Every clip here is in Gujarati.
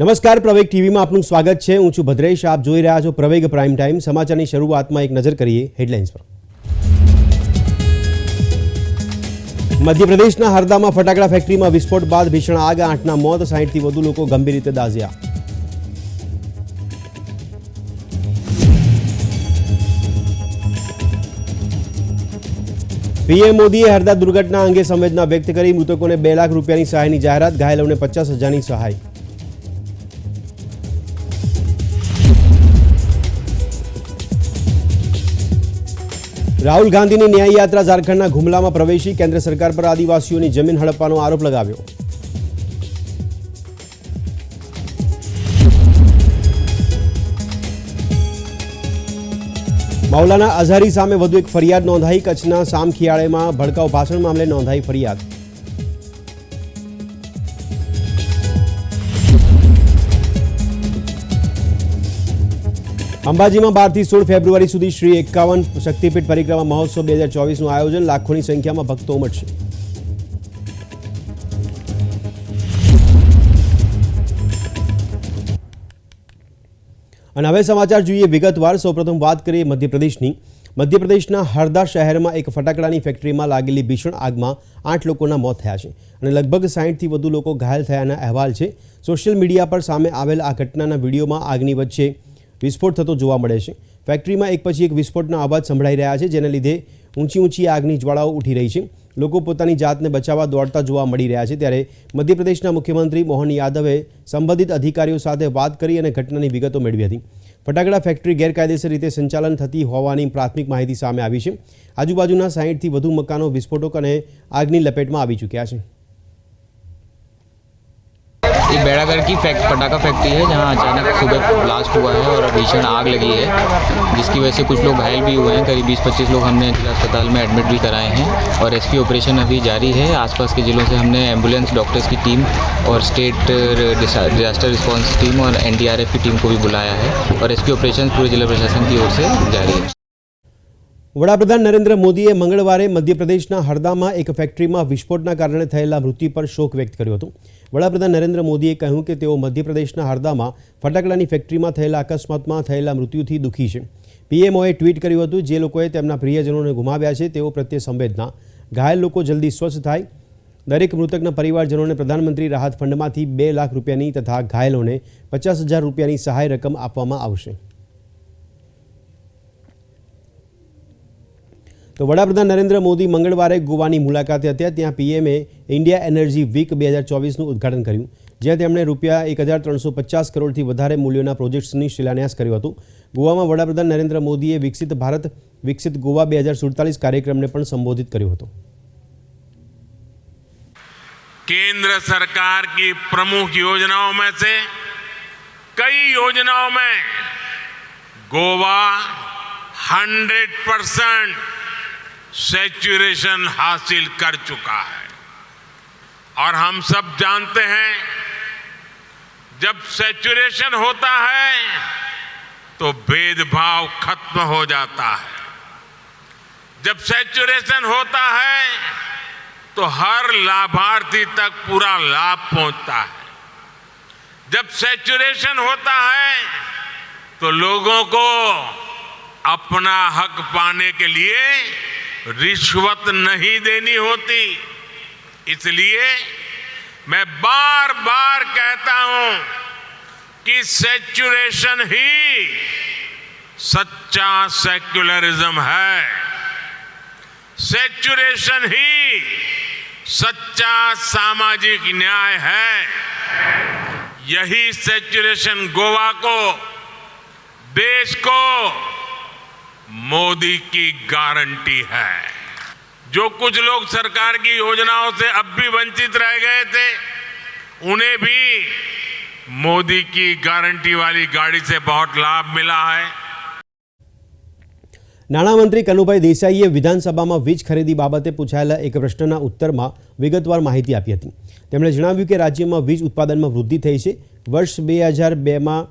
નમસ્કાર, પ્રવેગ ટીવીમાં આપનું સ્વાગત છે. હું છું ભદ્રેશ. આપ જોઈ રહ્યા છો પ્રવેગ પ્રાઇમ ટાઈમ. સમાચારની શરૂઆતમાં એક નજર કરીએ હેડલાઇન્સ પર. મધ્યપ્રદેશના હરદામાં ફટાકડા ફેક્ટરીમાં વિસ્ફોટ બાદ ભીષણ આગ, આઠના મોત, સાહીઠથી વધુ લોકો ગંભીર રીતે દાઝ્યા. પીએમ મોદીએ હરદા દુર્ઘટના અંગે સંવેદના વ્યક્ત કરી. મૃતકોને બે લાખ રૂપિયાની સહાયની જાહેરાત. ઘાયલોને પચાસ હજારની સહાય. રાહુલ ગાંધીની ન્યાય યાત્રા ઝારખંડના ગુમલામાં પ્રવેશી કેન્દ્ર સરકાર પર આદિવાસીઓની જમીન હડપવાનો આરોપ લગાવ્યો. મૌલાના અઝહરી સામે વધુ એક ફરિયાદ નોંધાઈ. કચ્છના સામખિયાળેમાં ભડકાઉ ભાષણ મામલે નોંધાઈ ફરિયાદ. અંબાજીમાં બારથી સોળ ફેબ્રુઆરી સુધી શ્રી એકાવન શક્તિપીઠ પરિક્રમા મહોત્સવ બે હજાર ચોવીસનું આયોજન. લાખોની સંખ્યામાં ભક્તો ઉમટશે. અને હવે સમાચાર જોઈએ વિગતવાર. સૌપ્રથમ વાત કરીએ મધ્યપ્રદેશની. મધ્યપ્રદેશના હરદા શહેરમાં એક ફટાકડાની ફેક્ટરીમાં લાગેલી ભીષણ આગમાં આઠ લોકોના મોત થયા છે અને લગભગ સાહીઠથી વધુ લોકો ઘાયલ થયાના અહેવાલ છે. સોશિયલ મીડિયા પર સામે આવેલ આ ઘટનાના વિડીયોમાં આગની વચ્ચે વિસ્ફોટ થતો જોવા મળે છે. ફેક્ટરીમાં એક પછી એક વિસ્ફોટના અવાજ સંભળાઈ રહ્યા છે, જેને લીધે ઊંચી ઊંચી આગની જ્વાળાઓ ઉઠી રહી છે. લોકો પોતાની જાતને બચાવવા દોડતા જોવા મળી રહ્યા છે, ત્યારે મધ્યપ્રદેશના મુખ્યમંત્રી મોહન યાદવે સંબંધિત અધિકારીઓ સાથે વાત કરી અને ઘટનાની વિગતો મેળવી હતી. ફટાકડા ફેક્ટરી ગેરકાયદેસર રીતે સંચાલન થતી હોવાની પ્રાથમિક માહિતી સામે આવી છે. આજુબાજુના સાહીઠથી વધુ મકાનો વિસ્ફોટક અને આગની લપેટમાં આવી ચૂક્યા છે. ये बेड़ागर की फैक्ट पटाखा फैक्ट्री है, जहाँ अचानक सुबह ब्लास्ट हुआ है और भीषण आग लगी है, जिसकी वजह से कुछ लोग घायल भी हुए हैं। करीब 20-25 लोग हमने जिला अस्पताल में एडमिट भी कराए हैं और रेस्क्यू ऑपरेशन अभी जारी है। आसपास के ज़िलों से हमने एंबुलेंस डॉक्टर्स की टीम और स्टेट डिजास्टर रिस्पॉन्स टीम और एनडीआरएफ की टीम को भी बुलाया है और रेस्क्यू ऑपरेशन पूरे जिला प्रशासन की ओर से जारी है। વડાપ્રધાન નરેન્દ્ર મોદીએ મંગળવારે મધ્યપ્રદેશના હરદામાં એક ફેક્ટરીમાં વિસ્ફોટના કારણે થયેલા મૃત્યુ પર શોક વ્યક્ત કર્યો હતો. વડાપ્રધાન નરેન્દ્ર મોદીએ કહ્યું કે તેઓ મધ્યપ્રદેશના હરદામાં ફટાકડાની ફેક્ટરીમાં થયેલા અકસ્માતમાં થયેલા મૃત્યુથી દુઃખી છે. પીએમઓએ ટ્વીટ કર્યું હતું, જે લોકોએ તેમના પ્રિયજનોને ગુમાવ્યા છે, તેઓ પ્રત્યે સંવેદના. ઘાયલ લોકો જલ્દી સ્વસ્થ થાય. દરેક મૃતકના પરિવારજનોને પ્રધાનમંત્રી રાહત ફંડમાંથી બે લાખ રૂપિયાની તથા ઘાયલોને પચાસ હજાર રૂપિયાની સહાય રકમ આપવામાં આવશે. તો વડાપ્રધાન નરેન્દ્ર મોદી મંગળવારે ગોવાની મુલાકાતે હતા ત્યાં પીએમએ ઇન્ડિયા એનર્જી વીક બે હજાર ચોવીસનું ઉદ્ઘાટન કર્યું જ્યાં તેમણે રૂપિયા એક હજાર ત્રણસો પચાસ કરોડથી વધારે મૂલ્યોના પ્રોજેક્ટ્સની શિલાન્યાસ કર્યો હતો ગોવામાં વડાપ્રધાન નરેન્દ્ર મોદીએ વિકસિત ભારત વિકસિત ગોવા બે હજાર સુડતાલીસ કાર્યક્રમને પણ સંબોધિત કર્યો હતો केंद्र सरकार की प्रमुख योजनाओं में से कई योजनाओं में गोवा 100 परसेंट सेचुरेशन हासिल कर चुका है। और हम सब जानते हैं, जब सेचुरेशन होता है तो भेदभाव खत्म हो जाता है। जब सेचुरेशन होता है तो हर लाभार्थी तक पूरा लाभ पहुँचता है। जब सेचुरेशन होता है तो लोगों को अपना हक पाने के लिए रिश्वत नहीं देनी होती। इसलिए मैं बार बार कहता हूँ कि सेचुरेशन ही सच्चा सेक्युलरिज्म है। सेचुरेशन ही सच्चा सामाजिक न्याय है। यही सेचुरेशन गोवा को, देश को मोदी की गारंटी है जो कुछ लोग सरकार की योजनाओं से अब भी वंचित रह गए थे उन्हें भी मोदी की गारंटी वाली गाड़ी से बहुत लाभ मिला है નાણામંત્રી કનુભાઈ દેસાઈએ વિધાનસભામાં વીજ ખરીદી બાબતે પૂછાયેલા એક પ્રશ્નના ઉત્તરમાં વિગતવાર માહિતી આપી હતી તેમણે જણાવ્યું કે રાજ્યમાં વીજ ઉત્પાદનમાં વૃદ્ધિ થઈ છે વર્ષ બે હજાર બેમાં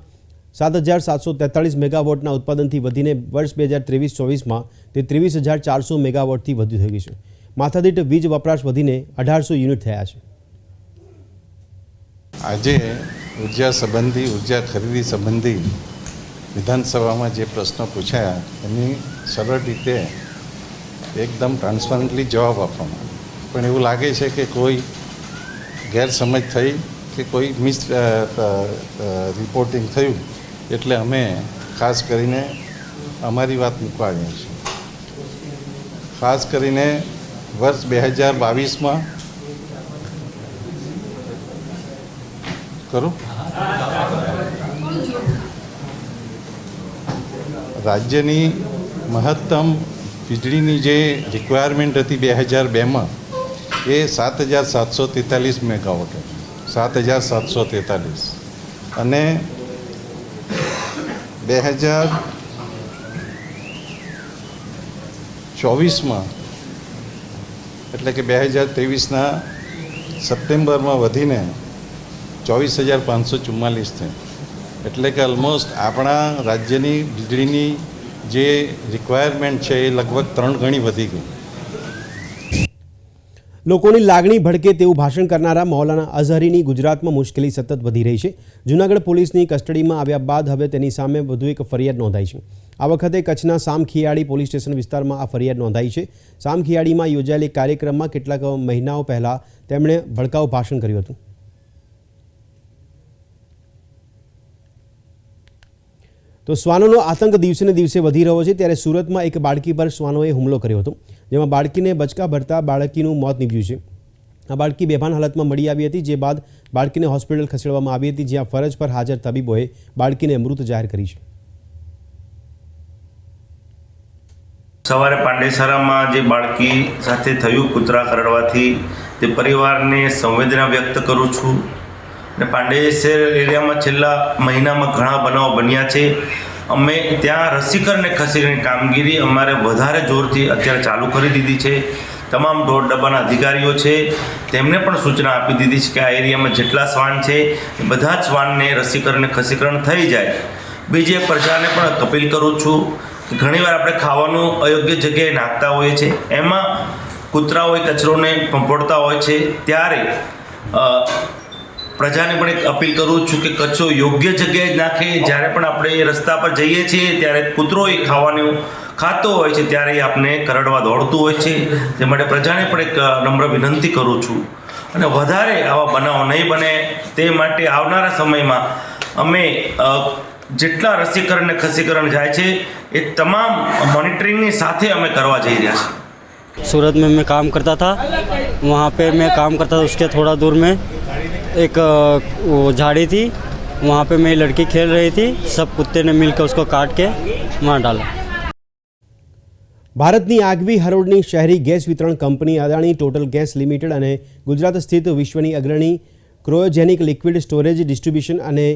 સાત હજાર સાતસો તેતાળીસ મેગાવોટના ઉત્પાદનથી વધીને વર્ષ બે હજાર ત્રેવીસ ચોવીસમાં તે ત્રેવીસ હજાર ચારસો મેગાવોટથી વધુ થઈ ગઈ છે. માથાદીઠ વીજ વપરાશ વધીને અઢારસો યુનિટ થયા છે. આજે ઊર્જા સંબંધી, ઊર્જા ખરીદી સંબંધી વિધાનસભામાં જે પ્રશ્નો પૂછાયા, એની સરળ રીતે એકદમ ટ્રાન્સપરન્ટલી જવાબ આપવામાં. પણ એવું લાગે છે કે કોઈ ગેરસમજ થઈ કે કોઈ મિસ રિપોર્ટિંગ થયું. એટલે અમે ખાસ કરીને અમારી વાત મૂકવા આવ્યા છીએ. ખાસ કરીને વર્ષ બે હજાર બાવીસમાં. કરું? રાજ્યની મહત્તમ વીજળીની જે રિક્વાયરમેન્ટ હતી બે હજાર બેમાં, એ સાત હજાર સાતસો તેતાલીસ મેગાવોટ સાત હજાર સાતસો તેતાલીસ. અને બે હજાર ચોવીસમાં, એટલે કે બે હજાર ત્રેવીસના સપ્ટેમ્બરમાં વધીને ચોવીસ હજાર પાંચસો ચુમ્માલીસ થઈ એટલે કે ઓલમોસ્ટ આપણા રાજ્યની વીજળીની જે રિક્વાયરમેન્ટ છે એ લગભગ ત્રણ ગણી વધી ગઈ. લોકોની લાગણી ભડકે તેવું ભાષણ કરનારા મૌલાના અઝહરીની ગુજરાતમાં મુશ્કેલી સતત વધી રહી છે. જૂનાગઢ પોલીસની કસ્ટડીમાં આવ્યા બાદ હવે તેની સામે વધુ એક ફરિયાદ નોંધાઈ છે. આ વખતે કચ્છના સામખિયાળી પોલીસ સ્ટેશન વિસ્તારમાં આ ફરિયાદ નોંધાઈ છે. સામખિયાળીમાં યોજાયેલી કાર્યક્રમમાં કેટલાક મહિનાઓ પહેલાં તેમણે ભડકાઉ ભાષણ કર્યું હતું. તો શ્વાનોનો આતંક દિવસે ને દિવસે વધી રહ્યો છે. ત્યારે સુરતમાં એક બાળકી પર શ્વાનોએ હુમલો કર્યો હતો, જેમાં બાળકીને બચકા ભરતા બાળકીનું મોત નીપજ્યું છે. આ બાળકી બેભાન હાલતમાં મળી આવી હતી, જે બાદ બાળકીને હોસ્પિટલ ખસેડવામાં આવી હતી, જ્યાં ફરજ પર હાજર તબીબોએ બાળકીને મૃત જાહેર કરી છે. સવારે પાંડેસરામાં જે બાળકી સાથે થયું કૂતરા કરડવાથી તે પરિવારને સંવેદના વ્યક્ત કરું છું. ને પાંડેસર એરિયામાં છેલ્લા મહિનામાં ઘણા બનાવો બન્યા છે. અમે ત્યાં રસીકરણને ખસેડીની કામગીરી અમારે વધારે જોરથી અત્યારે ચાલુ કરી દીધી છે. તમામ ઢોર ડબ્બાના અધિકારીઓ છે, તેમને પણ સૂચના આપી દીધી છે કે આ એરિયામાં જેટલા શ્વાન છે બધા જ શ્વાનને રસીકરણને ખસીકરણ થઈ જાય. બીજી પ્રજાને પણ અપીલ કરું છું કે ઘણીવાર આપણે ખાવાનું અયોગ્ય જગ્યાએ નાખતા હોઈએ છીએ. એમાં કૂતરાઓ કચરોને પંપોડતા હોય છે. ત્યારે પ્રજાને પણ એક અપીલ કરું છું કે કચરો યોગ્ય જગ્યાએ જ નાખે જ્યારે પણ આપણે એ રસ્તા પર જઈએ છીએ ત્યારે કૂતરો એ ખાવાનું ખાતો હોય છે ત્યારે એ આપણે કરડવા દોડતું હોય છે તે માટે પ્રજાને પણ એક અ, નમ્ર વિનંતી કરું છું અને વધારે આવા બનાવો નહીં બને તે માટે આવનારા સમયમાં અમે અ, જેટલા રસીકરણ અને ખસીકરણ જાય છે એ તમામ મોનિટરિંગની સાથે અમે કરવા જઈ રહ્યા છીએ सूरत में मैं काम करता था वहाँ पे मैं काम करता था उसके थोड़ा दूर में एक अ, वो झाड़ी थी वहाँ पे मेरी लड़की खेल रही थी सब कुत्ते ने मिलकर उसको काट के मार डाला ભારતની આગવી હરોળની શહેરી ગેસ વિતરણ company Adani Total Gas Limited અને ગુજરાત સ્થિત વિશ્વની અગ્રણી ક્રોયોજેનિક લિક્વિડ સ્ટોરેજ ડિસ્ટ્રીબ્યુશન અને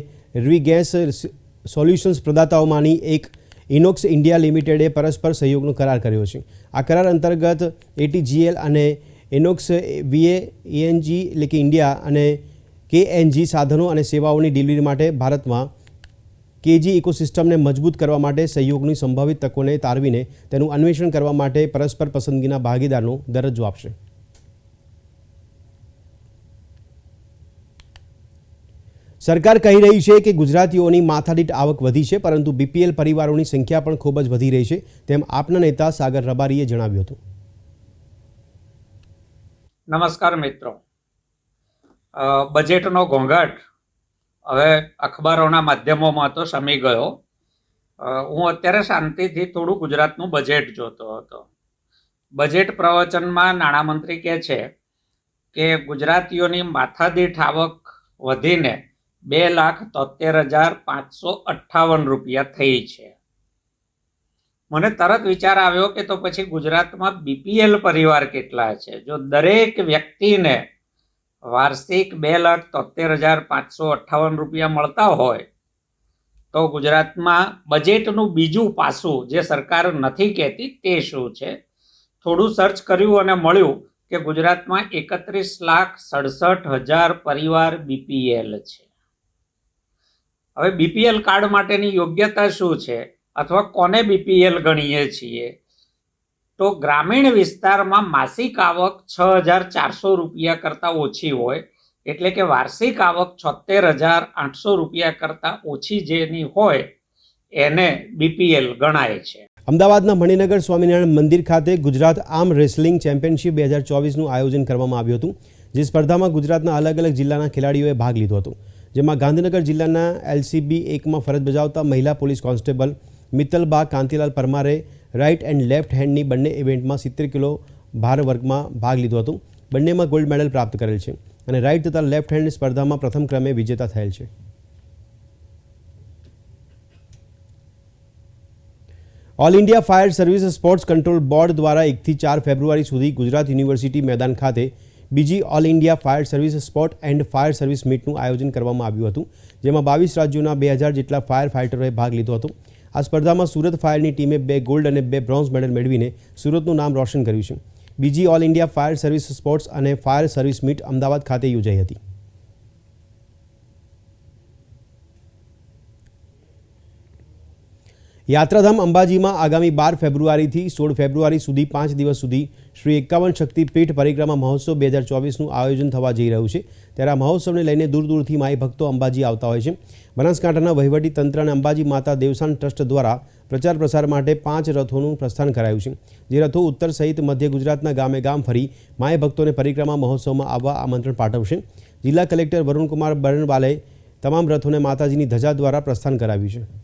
રી ગેસ સોલ્યુશન્સ પ્રદાતાઓમાંની એક ઇનોક્સ ઇન્ડિયા લિમિટેડે પરસ્પર સહયોગનો કરાર કર્યો છે આ કરાર અંતર્ગત એટીજીએલ અને ઇનોક્સ વીએ એએનજી એટલે કે ઇન્ડિયા અને કેએનજી સાધનો અને સેવાઓની ડિલિવરી માટે ભારતમાં કેજી ઇકોસિસ્ટમને મજબૂત કરવા માટે સહયોગની સંભવિત તકોને તારવીને તેનું અન્વેષણ કરવા માટે પરસ્પર પસંદગીના ભાગીદારનો દરજ્જો આપશે. સરકાર કહી રહી છે કે ગુજરાતીઓની માથાદીઠ આવક વધી છે, પરંતુ બીપીએલ પરિવારોની સંખ્યા પણ ખૂબ જ વધી રહી છે, તેમ આપના નેતા સાગર રબારીએ જણાવ્યું હતું. નમસ્કાર મિત્રો. બજેટનો ઘોંઘાટ હવે અખબારોના માધ્યમોમાં તો શમી ગયો. હું અત્યારે શાંતિથી થોડું ગુજરાતનું બજેટ જોતો હતો. બજેટ પ્રવચનમાં નાણામંત્રી કહે છે કે ગુજરાતીઓની માથાદીઠ આવક વધીને બે લાખ તોતેર હજાર પાંચસો અઠ્ઠાવન રૂપિયા થઈ છે. મને તરત વિચાર આવ્યો કે તો પછી ગુજરાતમાં બીપીએલ પરિવાર કેટલા છે? જો દરેક વ્યક્તિને વાર્ષિક બે લાખ તોતેર હજાર પાંચસો અઠ્ઠાવન રૂપિયા મળતા હોય તો ગુજરાતમાં બજેટનું બીજું પાસું જે સરકાર નથી કહેતી તે શું છે? થોડું સર્ચ કર્યું અને મળ્યું કે ગુજરાતમાં એકત્રીસ લાખ સડસઠ હજાર પરિવાર બીપીએલ છે. હવે બીપીએલ કાર્ડ માટેની યોગ્યતા શું છે? અથવા કોને બીપીએલ ગણીએ છીએ? તો ગ્રામીણ વિસ્તારમાં માસિક આવક છ હજાર ચારસો રૂપિયા કરતાં ઓછી હોય, એટલે કે વાર્ષિક આવક છોતેર હજાર આઠસો રૂપિયા કરતાં ઓછી જેની હોય, એને બીપીએલ ગણાય છે. અમદાવાદના મણિનગર સ્વામિનારાયણ મંદિર ખાતે ગુજરાત આર્મ રેસલિંગ ચેમ્પિયનશિપ બે હજાર ચોવીસનું આયોજન કરવામાં આવ્યું હતું, જે સ્પર્ધામાં ગુજરાતના અલગ અલગ જિલ્લાના ખેલાડીઓએ ભાગ લીધો હતો. જેમાં ગાંધીનગર જિલ્લાના એલસીબી એકમાં ફરજ બજાવતા મહિલા પોલીસ કોન્સ્ટેબલ મિત્તલબા કાંતિલાલ પરમારે રાઇટ એન્ડ લેફ્ટ હેન્ડની બંને ઇવેન્ટમાં સિત્તેર કિલો ભાર વર્ગમાં ભાગ લીધો હતો. બંનેમાં ગોલ્ડ મેડલ પ્રાપ્ત કરેલ છે અને રાઇટ તથા લેફ્ટ હેન્ડ સ્પર્ધામાં પ્રથમ ક્રમે વિજેતા થયેલ છે. All India fire service sports control board દ્વારા એકથી ચાર ફેબ્રુઆરી સુધી ગુજરાત યુનિવર્સિટી મેદાન ખાતે બીજી all India fire service sport and fire service મીટનું આયોજન કરવામાં આવ્યું હતું, જેમાં બાવીસ રાજ્યોના બે હજાર જેટલા ફાયર ફાઇટરોએ ભાગ લીધો હતો. આ સ્પર્ધામાં સુરત ફાયરની ટીમે બે ગોલ્ડ અને બે બ્રોન્ઝ મેડલ મેળવીને સુરતનું નામ રોશન કર્યું છે. બીજી all India fire service sports અને ફાયર સર્વિસ મીટ અમદાવાદ ખાતે યોજાઈ હતી. યાત્રાધામ અંબાજીમાં આગામી બાર ફેબ્રુઆરીથી સોળ ફેબ્રુઆરી સુધી પાંચ દિવસ સુધી શ્રી એકાવન શક્તિપીઠ પરિક્રમા મહોત્સવ બે હજાર ચોવીસનું આયોજન થવા જઈ રહ્યું છે, ત્યારે આ મહોત્સવને લઈને દૂર દૂરથી માઈ ભક્તો અંબાજી આવતા હોય છે. બનાસકાંઠાના વહીવટી તંત્ર અને અંબાજી માતા દેવસાન ટ્રસ્ટ દ્વારા પ્રચાર પ્રસાર માટે પાંચ રથોનું પ્રસ્થાન કરાયું છે. જે રથો ઉત્તર સહિત મધ્ય ગુજરાતના ગામે ગામ ફરી માય ભક્તોને પરિક્રમા મહોત્સવમાં આવવા આમંત્રણ પાઠવશે. જિલ્લા કલેક્ટર વરુણકુમાર બરણવાલે તમામ રથોને માતાજીની ધજા દ્વારા પ્રસ્થાન કરાવ્યું છે.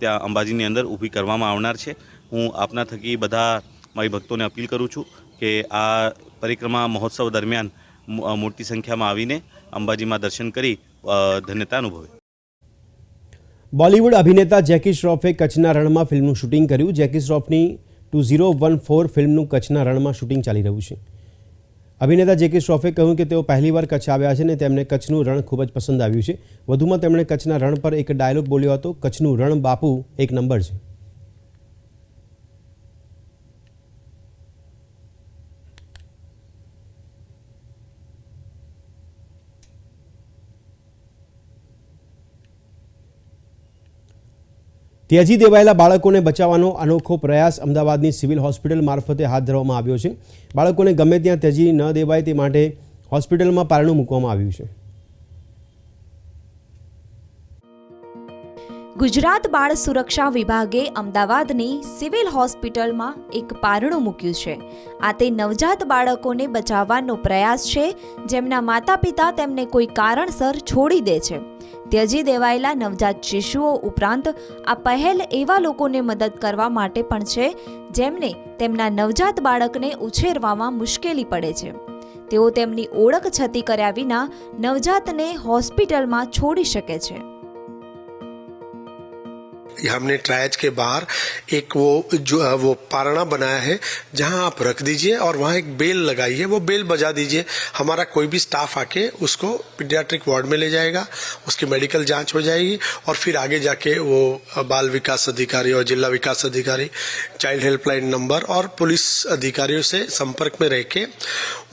ત્યાં અંબાજીની અંદર ઊભી કરવામાં આવનાર છે. હું આપના થકી બધા મારી ભક્તોને અપીલ કરું છું કે આ પરિક્રમા મહોત્સવ દરમિયાન મોટી સંખ્યામાં આવીને અંબાજીમાં દર્શન કરી ધન્યતા અનુભવે. બોલિવૂડ અભિનેતા જેકી શ્રોફે કચ્છના રણમાં ફિલ્મનું શૂટિંગ કર્યું. જેકી શ્રોફની ટુ ઝીરો વન ફોર ફિલ્મનું કચ્છના રણમાં શૂટિંગ ચાલી રહ્યું છે. અભિનેતા જેકી શ્રોફે કહ્યું કે તેઓ પહેલીવાર કચ્છ આવ્યા છે અને તેમને કચ્છનું રણ ખૂબ જ પસંદ આવ્યું છે. વધુમાં તેમણે કચ્છના રણ પર એક ડાયલોગ બોલ્યો હતો, કચ્છનું રણ બાપુ એક નંબર છે. ત્યજી દેવાયેલા બાળકોને બચાવવાનો અનોખો પ્રયાસ અમદાવાદની સિવિલ હોસ્પિટલ મારફતે હાથ ધરવામાં આવ્યો છે. બાળકોને ગમે ત્યાં ત્યજી ન દેવાય તે માટે હોસ્પિટલમાં પારણું મૂકવામાં આવ્યું છે. ગુજરાત બાળ સુરક્ષા વિભાગે અમદાવાદની સિવિલ હોસ્પિટલમાં એક પારણું મૂક્યું છે. આ તે નવજાત બાળકોને બચાવવાનો પ્રયાસ છે, જેમના માતા પિતા તેમને કોઈ કારણસર છોડી દે છે. ત્યજી દેવાયેલા નવજાત શિશુઓ ઉપરાંત આ પહેલ એવા લોકોને મદદ કરવા માટે પણ છે, જેમને તેમના નવજાત બાળકને ઉછેરવામાં મુશ્કેલી પડે છે. તેઓ તેમની ઓળખ છતી કર્યા વિના નવજાતને હોસ્પિટલમાં છોડી શકે છે. हमने ट्रायज के बाहर एक वो जो वो पारणा बनाया है, जहाँ आप रख दीजिए और वहाँ एक बेल लगाई है वो बेल बजा दीजिए। हमारा कोई भी स्टाफ आके उसको पीडियाट्रिक वार्ड में ले जाएगा, उसकी मेडिकल जाँच हो जाएगी और फिर आगे जाके वो बाल विकास अधिकारी और जिला विकास अधिकारी चाइल्ड हेल्पलाइन नंबर और पुलिस अधिकारियों से संपर्क में रह के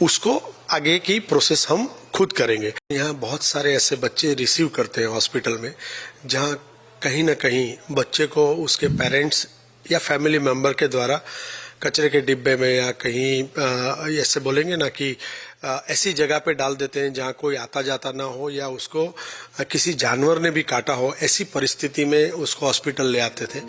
उसको आगे की प्रोसेस हम खुद करेंगे। यहाँ बहुत सारे ऐसे बच्चे रिसीव करते हैं हॉस्पिटल में, जहाँ कहीं ना कहीं बच्चे को उसके पेरेंट्स या फैमिली मेंबर के द्वारा कचरे के डिब्बे में या कहीं ऐसे बोलेंगे ना कि ऐसी जगह पे डाल देते हैं जहाँ कोई आता जाता ना हो या उसको किसी जानवर ने भी काटा हो, ऐसी परिस्थिति में उसको हॉस्पिटल ले आते थे।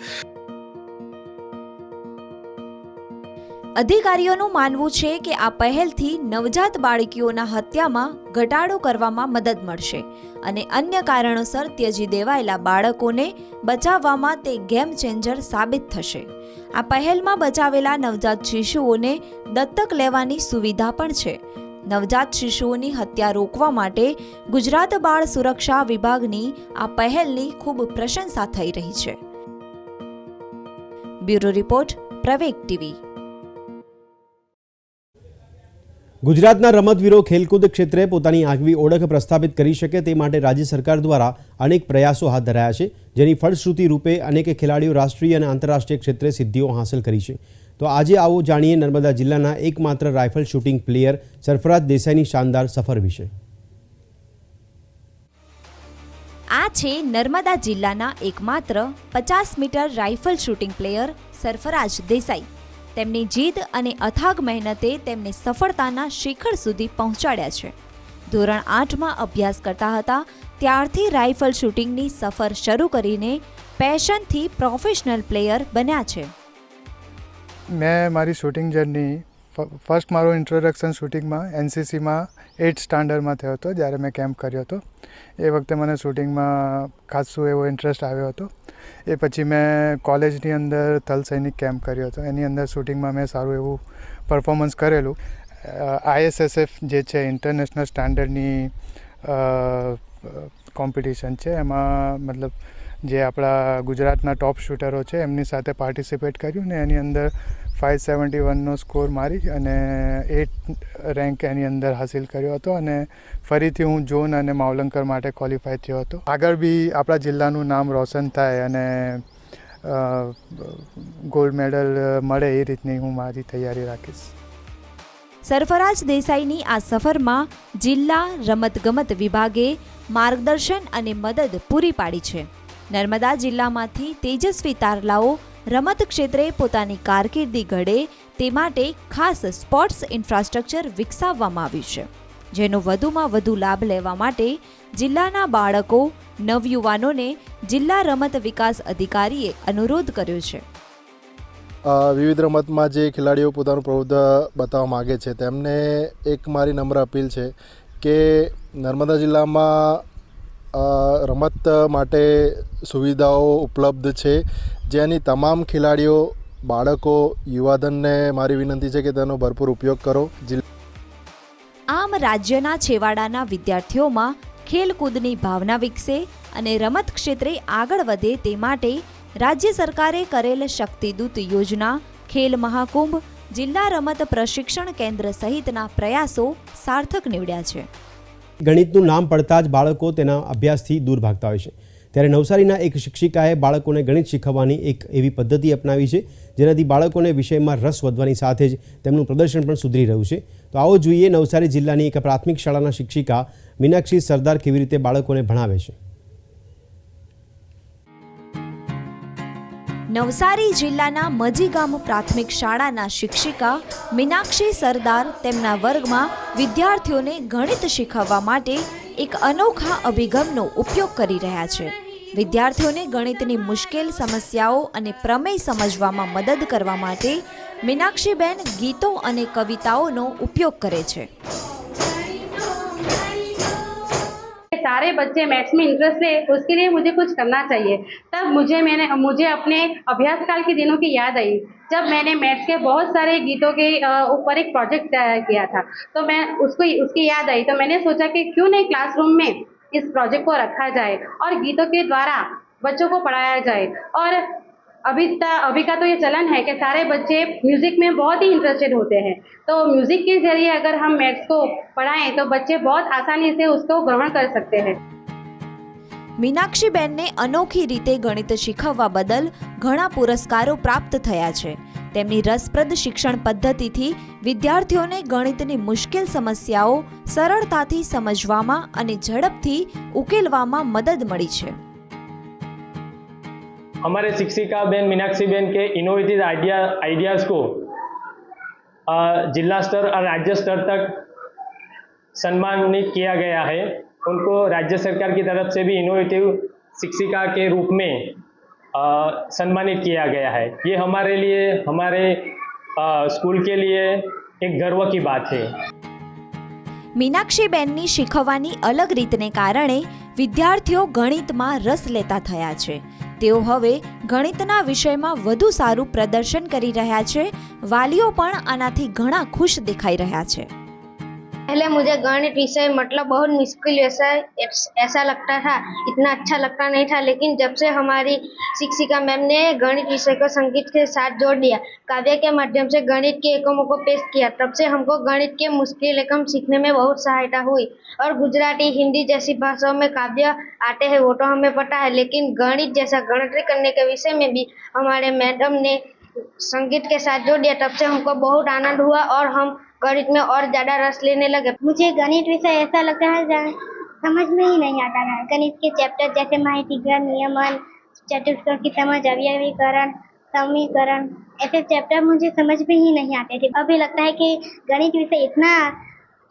અધિકારીઓનું માનવું છે કે આ પહેલથી નવજાત બાળકીઓના હત્યામાં ઘટાડો કરવામાં મદદ મળશે અને અન્ય કારણોસર ત્યજી દેવાયેલા બાળકોને બચાવવામાં તે ગેમ ચેન્જર સાબિત થશે. આ પહેલમાં બચાવેલા નવજાત શિશુઓને દત્તક લેવાની સુવિધા પણ છે. નવજાત શિશુઓની હત્યા રોકવા માટે ગુજરાત બાળ સુરક્ષા વિભાગની આ પહેલની ખૂબ પ્રશંસા થઈ રહી છે. Bureau report Praveg TV. ગુજરાતના રમતવીરો ખેલકૂદ ક્ષેત્રે પોતાની આગવી ઓળખ પ્રસ્થાપિત કરી શકે તે માટે રાજ્ય સરકાર દ્વારા અનેક પ્રયાસો હાથ ધરાયા છે, જેની ફળશ્રુતિ રૂપે અનેક ખેલાડીઓ રાષ્ટ્રીય અને આંતરરાષ્ટ્રીય ક્ષેત્રે સિદ્ધિઓ હાંસલ કરી છે. તો આજે આવો જાણીએ નર્મદા જિલ્લાના એકમાત્ર રાઇફલ શૂટિંગ પ્લેયર સરફરાજ દેસાઈની શાનદાર સફર વિશે. આ છે નર્મદા જિલ્લાના એકમાત્ર પચાસ meter rifle shooting player Sarfaraz Desai. તેમની જીદ અને અથાગ મહેનતે તેમને સફળતાના શિખર સુધી પહોંચાડ્યા છે. ધોરણ આઠમાં અભ્યાસ કરતા હતા, ત્યારથી રાઇફલ શૂટિંગની સફર શરૂ કરીને પેશનથી પ્રોફેશનલ પ્લેયર બન્યા છે. મેં મારી શૂટિંગ જર્ની ફર્સ્ટ મારો ઇન્ટ્રોડક્શન શૂટિંગમાં એનસીસીમાં એઇટ સ્ટાન્ડર્ડમાં થયો હતો, જ્યારે મેં કેમ્પ કર્યો હતો. એ વખતે મને શૂટિંગમાં ખાસું એવો ઇન્ટરેસ્ટ આવ્યો હતો. એ પછી મેં કોલેજની અંદર થલ સૈનિક કેમ્પ કર્યો હતો. એની અંદર શૂટિંગમાં મેં સારું એવું પરફોર્મન્સ કરેલું. આઈએસએસએફ જે છે ઇન્ટરનેશનલ સ્ટાન્ડર્ડની કોમ્પિટિશન છે, એમાં મતલબ જે આપણા ગુજરાતના ટોપ શૂટરો છે, એમની સાથે પાર્ટિસિપેટ કર્યું ને એની અંદર ફાઇવ સેવન્ટી વનનો સ્કોર મારી અને એટ રેન્ક એની અંદર હાસિલ કર્યો હતો અને ફરીથી હું ઝોન અને માવલંકર માટે ક્વોલિફાય થયો હતો. આગળ બી આપણા જિલ્લાનું નામ રોશન થાય અને ગોલ્ડ મેડલ મળે એ રીતની હું મારી તૈયારી રાખીશ. સરફરાજ દેસાઈની આ સફરમાં જિલ્લા રમતગમત વિભાગે માર્ગદર્શન અને મદદ પૂરી પાડી છે. નર્મદા જિલ્લામાંથી તેજસ્વી તારલાઓ રમત ક્ષેત્રે પોતાની કારકિર્દી ઘડે તે માટે ખાસ સ્પોર્ટ્સ ઇન્ફ્રાસ્ટ્રક્ચર વિકસાવવામાં આવ્યું છે, જેનો વધુમાં વધુ લાભ લેવા માટે જિલ્લાના બાળકો, નવયુવાનોને જિલ્લા રમત વિકાસ અધિકારીએ અનુરોધ કર્યો છે. વિવિધ રમતમાં જે ખેલાડીઓ પોતાનું પ્રભુત્વ બતાવવા માગે છે, તેમને એક મારી નમ્ર અપીલ છે કે નર્મદા જિલ્લામાં રમત માટે સુવિધાઓ ઉપલબ્ધ છે. જેની તમામ ખેલાડીઓ, બાળકો, યુવાધનને મારી વિનંતી છે કે તેનો ભરપૂર ઉપયોગ કરો. આમ રાજ્યના છેવાડાના વિદ્યાર્થીઓમાં ખેલકૂદની ભાવના વિકસે અને રમત ક્ષેત્રે આગળ વધે તે માટે રાજ્ય સરકારે કરેલ શક્તિદૂત યોજના, ખેલ મહાકુંભ, જિલ્લા રમત પ્રશિક્ષણ કેન્દ્ર સહિતના પ્રયાસો સાર્થક નીવડ્યા છે. ગણિતનું નામ પડતા જ બાળકો તેના અભ્યાસથી દૂર ભાગતા હોય છે. ત્યારે નવસારીના એક શિક્ષિકાએ બાળકોને ગણિત શીખવવાની એક એવી પદ્ધતિ અપનાવી છે, જેનાથી બાળકોને વિષયમાં રસ વધવાની સાથે જ તેમનું પ્રદર્શન પણ સુધરી રહ્યું છે. તો આવો જોઈએ નવસારી જિલ્લાની એક પ્રાથમિક શાળાના શિક્ષિકા મીનાક્ષી સરદાર કેવી રીતે બાળકોને ભણાવે છે. નવસારી જિલ્લાના મજીગામ પ્રાથમિક શાળાના શિક્ષિકા મીનાક્ષી સરદાર તેમના વર્ગમાં વિદ્યાર્થીઓને ગણિત શીખવવા માટે એક અનોખા અભિગમનો ઉપયોગ કરી રહ્યા છે. વિદ્યાર્થીઓને ગણિતની મુશ્કેલ સમસ્યાઓ અને પ્રમેય સમજવામાં મદદ કરવા માટે મીનાક્ષીબેન ગીતો અને કવિતાઓનો ઉપયોગ કરે છે. सारे बच्चे मैथ्स में इंटरेस्ट ले उसके लिए मुझे कुछ करना चाहिए। तब मुझे मैंने, मुझे अपने अभ्यास काल के दिनों की याद आई, जब मैंने मैथ्स के बहुत सारे गीतों के ऊपर एक प्रोजेक्ट तैयार किया था। तो मैं उसको, उसकी याद आई तो मैंने सोचा कि क्यों नहीं क्लासरूम में इस प्रोजेक्ट को रखा जाए और गीतों के द्वारा बच्चों को पढ़ाया जाए। और अभी ता- अभी का तो ये चलन है कि सारे बच्चे म्यूज़िक में बहुत ही इंटरेस्टेड होते हैं तो म्यूज़िक के जरिए अगर हम मैथ्स को पढ़ाएं तो बच्चे बहुत आसानी से उसको ग्रहण कर सकते हैं મીનાક્ષીબેનને અનોખી રીતે ગણિત શીખવવા બદલ ઘણા પુરસ્કારો પ્રાપ્ત થયા છે તેમની રસપ્રદ શિક્ષણ પદ્ધતિથી વિદ્યાર્થીઓને ગણિતની મુશ્કેલ સમસ્યાઓ સરળતાથી સમજવામાં અને ઝડપથી ઉકેલવામાં મદદ મળી છે हमारे शिक्षिका बेन मीनाक्षी बेन के इनोवेटिव आइडिया आइडियाज़ को अ, जिला स्तर और राज्य स्तर तक सम्मानित किया गया है उनको राज्य सरकार की तरफ से भी इनोवेटिव शिक्षिका के रूप में अ, सम्मानित किया गया है ये हमारे लिए हमारे अ, स्कूल के लिए एक गर्व की बात है મીનાક્ષીબેનની શીખવવાની અલગ રીતને કારણે વિદ્યાર્થીઓ ગણિતમાં રસ લેતા થયા છે તેઓ હવે ગણિતના વિષયમાં વધુ સારું પ્રદર્શન કરી રહ્યા છે. વાલીઓ પણ આનાથી ઘણા ખુશ દેખાઈ રહ્યા છે. पहले मुझे गणित विषय मतलब बहुत मुश्किल ऐसा ऐसा लगता था। इतना अच्छा लगता नहीं था, लेकिन जब से हमारी शिक्षिका मैम ने गणित विषय को संगीत के साथ जोड़ दिया, काव्य के माध्यम से गणित के एकमों को पेश किया, तब से हमको गणित के मुश्किल एकम सीखने में बहुत सहायता हुई। और गुजराती, हिंदी जैसी भाषाओं में काव्य आते हैं, वो तो हमें पता है, लेकिन गणित जैसा गणित करने के विषय में भी हमारे मैडम ने संगीत के साथ जोड़ दिया, तब से हमको बहुत आनंद हुआ और हम गणित में और ज़्यादा रस लेने लगे। मुझे गणित विषय ऐसा लगता है जहाँ समझ में ही नहीं आता था गणित के चैप्टर जैसे माहितीकरण नियमन चतुष्कोण की समझ अवयवीकरण समीकरण, ऐसे चैप्टर मुझे समझ में ही नहीं आते थे। अभी लगता है कि गणित विषय इतना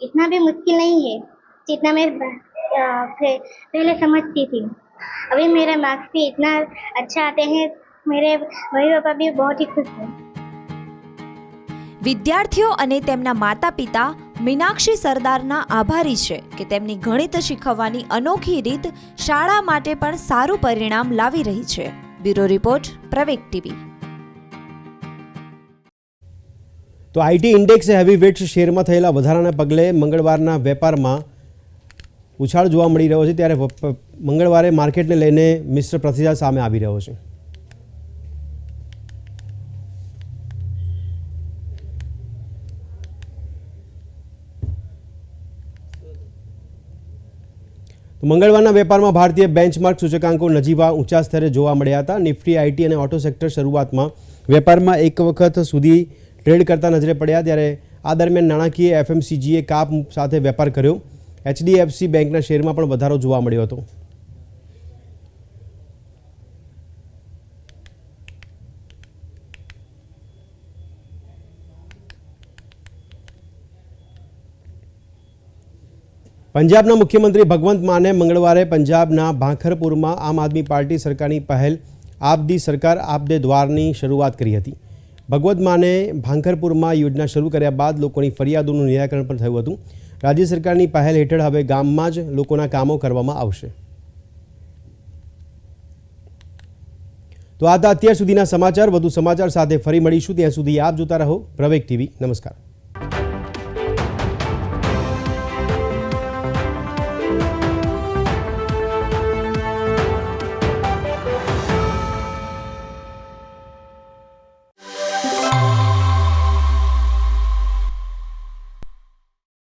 इतना भी मुश्किल नहीं है जितना मैं पहले समझती थी। अभी मेरे मार्क्स भी इतना अच्छा आते हैं, मेरे मम्मी पापा भी बहुत ही खुश हैं। વિદ્યાર્થીઓ અને તેમના માતા પિતા મીનાક્ષી સરદારના આભારી છે કે તેમની ગણિત શીખવવાની અનોખી રીત શાળા માટે પણ સારું પરિણામ લાવી રહી છે. Bureau report Praveg TV. તો આઈટી ઇન્ડેક્સે હેવી વેટ્સ શેરમાં થયેલા વધારાના પગલે મંગળવારના વેપારમાં ઉછાળ જોવા મળી રહ્યો છે, ત્યારે મંગળવારે માર્કેટને લઈને મિશ્ર પ્રતિસાદ સામે આવી રહ્યો છે. મંગળવારના વેપારમાં ભારતીય બેન્ચમાર્ક સૂચકાંકો નજીવા ઊંચા સ્તરે જોવા મળ્યા હતા. નિફ્ટી, આઈટી અને ઓટો સેક્ટર શરૂઆતમાં વેપારમાં એક વખત સુધી ટ્રેડ કરતા નજરે પડ્યા, ત્યારે આ દરમિયાન નાણાકીય એફએમસીજીએ કાપ સાથે વેપાર કર્યો. એચડીએફસી બેંકના શેરમાં પણ વધારો જોવા મળ્યો હતો. પંજાબના મુખ્યમંત્રી ભગવંત માને મંગળવારે પંજાબના ભાંખરપુરમાં આમ આદમી પાર્ટી સરકારની પહેલ આપ દી સરકાર આપ દે દ્વારની શરૂઆત કરી હતી. ભગવત માને ભાંખરપુરમાં યોજના શરૂ કર્યા બાદ લોકોની ફરિયાદોનું નિરાકરણ પણ થયું હતું. રાજ્ય સરકારની પહેલ હેઠળ હવે ગામમાં જ લોકોના કામો કરવામાં આવશે. તો આ હતા અત્યાર સુધીના સમાચાર. વધુ સમાચાર સાથે ફરી મળીશું. ત્યાં સુધી આપ જોતા રહો પ્રવેક ટીવી. નમસ્કાર.